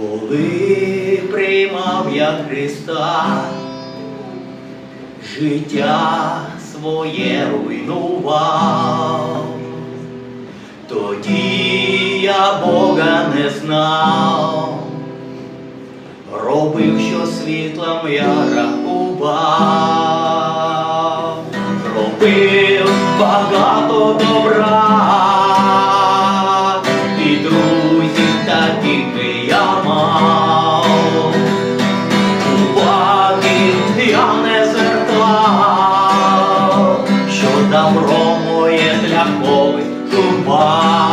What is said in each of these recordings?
коли приймав я Христа, життя своє руйнував, тоді я Бога не знав, робив, що світлом я рахував, робив багато добра. Я мати, я не зеркала, що Добро моє для кови турба.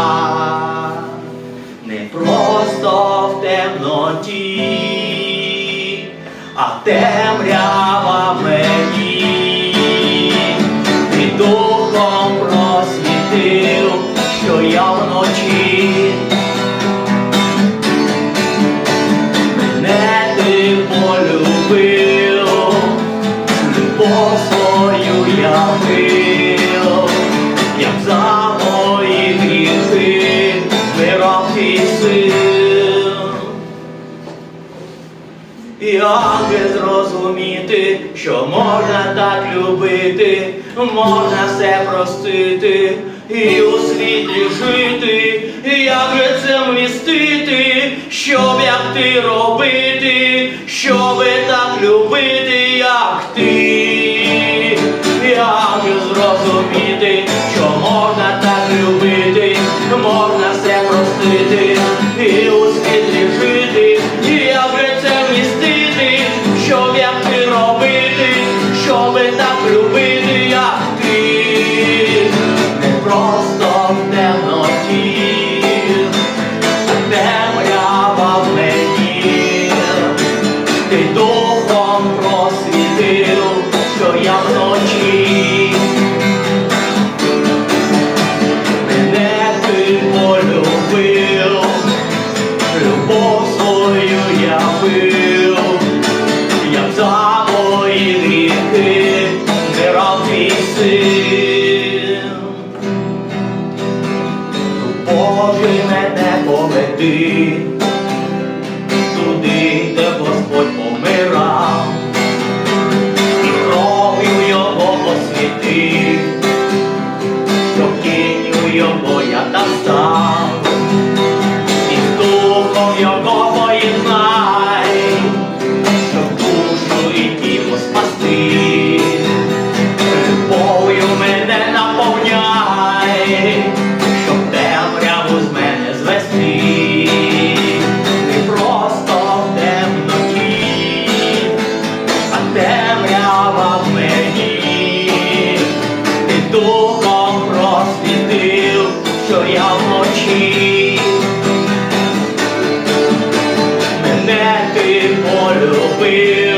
зрозуміти, що можна так любити, можна все простити і у світі жити, як же це вмістити, щоб як ти робити, щоби так любити, як ти, як зрозуміти, що можна так любити, можна все простити. deep духом просвітив, що я вночі, мене ти полюбив.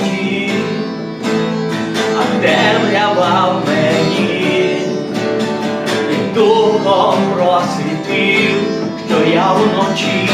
очі, а темрява в мені, і духом просвітив, що я вночі.